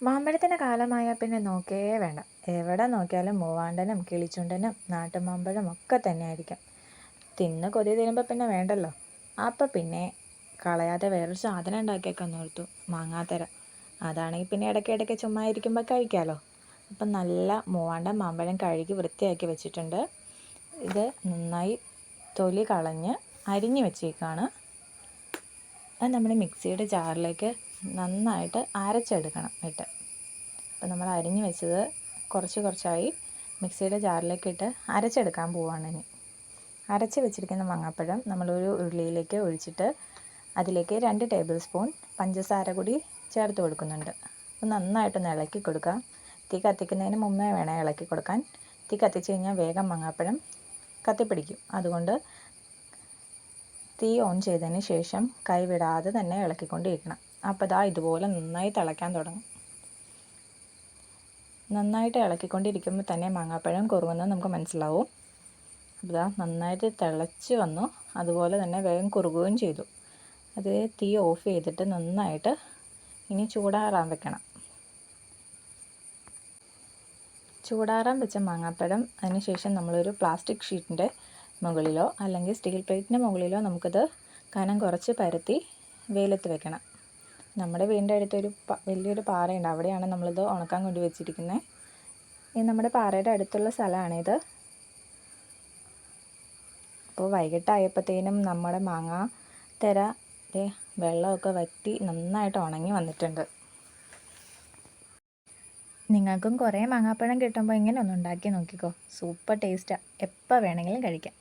മാമ്പഴത്തിന്റെ കാലമായ പിന്നെ നോക്കേ വേണ്ട. എവിടെ നോക്കിയാലും മൂവാണ്ടനും കിളിച്ചുണ്ടനും നാട്ടുമാമ്പഴം ഒക്കെ തന്നെ ആയിരിക്കും തിന്ന് കൊതി തീരുമ്പോൾ പിന്നെ വേണ്ടല്ലോ. അപ്പം പിന്നെ കളയാതെ വേറൊരു സാധനം ഉണ്ടാക്കിയൊക്കെ ഓർത്തു. മാങ്ങാത്തര. അതാണെങ്കിൽ പിന്നെ ഇടയ്ക്ക് ഇടയ്ക്ക് ചുമ്മാ ഇരിക്കുമ്പോൾ കഴിക്കാമല്ലോ അപ്പം നല്ല മൂവാണ്ട മാമ്പഴം കഴുകി വൃത്തിയാക്കി വെച്ചിട്ടുണ്ട്. ഇത് നന്നായി തൊലി കളഞ്ഞ് അരിഞ്ഞ് വെച്ചേക്കാണ്. അത് നമ്മുടെ മിക്സിയുടെ ജാറിലേക്ക് നന്നായിട്ട് അരച്ചെടുക്കണം ഇട്ട് അപ്പോൾ നമ്മൾ അരിഞ്ഞു വെച്ചത് കുറച്ച് കുറച്ചായി മിക്സിയുടെ ജാറിലേക്ക് ഇട്ട് അരച്ചെടുക്കാൻ പോവാണ് ഇനി. അരച്ച് വെച്ചിരിക്കുന്ന മാങ്ങാപ്പഴം നമ്മളൊരു ഉരുളിയിലേക്ക് ഒഴിച്ചിട്ട് അതിലേക്ക് രണ്ട് ടേബിൾ സ്പൂൺ പഞ്ചസാര കൂടി ചേർത്ത് കൊടുക്കുന്നുണ്ട്. അപ്പോൾ നന്നായിട്ടൊന്ന് ഇളക്കി കൊടുക്കുക തീ കത്തിക്കുന്നതിന് മുമ്പേ വേണം ഇളക്കി കൊടുക്കാൻ. തീ കത്തിച്ച് കഴിഞ്ഞാൽ വേഗം മാങ്ങാപ്പഴം കത്തിപ്പിടിക്കും. അതുകൊണ്ട് തീ ഓൺ ചെയ്തതിന് ശേഷം കൈവിടാതെ തന്നെ ഇളക്കിക്കൊണ്ടിരിക്കണം. അപ്പോൾ ദാ ഇതുപോലെ നന്നായി തിളയ്ക്കാൻ തുടങ്ങും. നന്നായിട്ട് ഇളക്കിക്കൊണ്ടിരിക്കുമ്പോൾ തന്നെ മാങ്ങാപ്പഴം കുറുകുന്നത് നമുക്ക് മനസ്സിലാവും. അപ്പോൾ ദാ നന്നായിട്ട് തിളച്ച് വന്നു. അതുപോലെ തന്നെ വേഗം കുറുകുകയും ചെയ്തു. അത് തീ ഓഫ് ചെയ്തിട്ട് നന്നായിട്ട് ഇനി ചൂടാറാൻ വെക്കണം. ചൂടാറാൻ വെച്ച മാങ്ങാപ്പഴം അതിനുശേഷം നമ്മളൊരു പ്ലാസ്റ്റിക് ഷീറ്റിന്റെ മുകളിലോ അല്ലെങ്കിൽ സ്റ്റീൽ പ്ലേറ്റിന്റെ മുകളിലോ നമുക്കത് കനം കുറച്ച് പരത്തി വെയിലത്ത് വെക്കണം. നമ്മുടെ വീടിന്റെ അടുത്തൊരു വലിയൊരു പാറയുണ്ട്. അവിടെയാണ് നമ്മളിത് ഉണക്കാൻ കൊണ്ട് വെച്ചിരിക്കുന്നത് ഇത് നമ്മുടെ പാറയുടെ അടുത്തുള്ള സ്ഥലമാണിത്. അപ്പോൾ വൈകിട്ടായപ്പോഴത്തേനും നമ്മുടെ മാങ്ങ തെര വെള്ളമൊക്കെ വറ്റി നന്നായിട്ട് ഉണങ്ങി വന്നിട്ടുണ്ട്. നിങ്ങൾക്കും കുറേ മാങ്ങാപ്പഴം കിട്ടുമ്പോൾ ഇങ്ങനെ ഒന്ന് ഉണ്ടാക്കി നോക്കിക്കോ. സൂപ്പർ ടേസ്റ്റാണ് എപ്പോൾ വേണമെങ്കിലും കഴിക്കാം.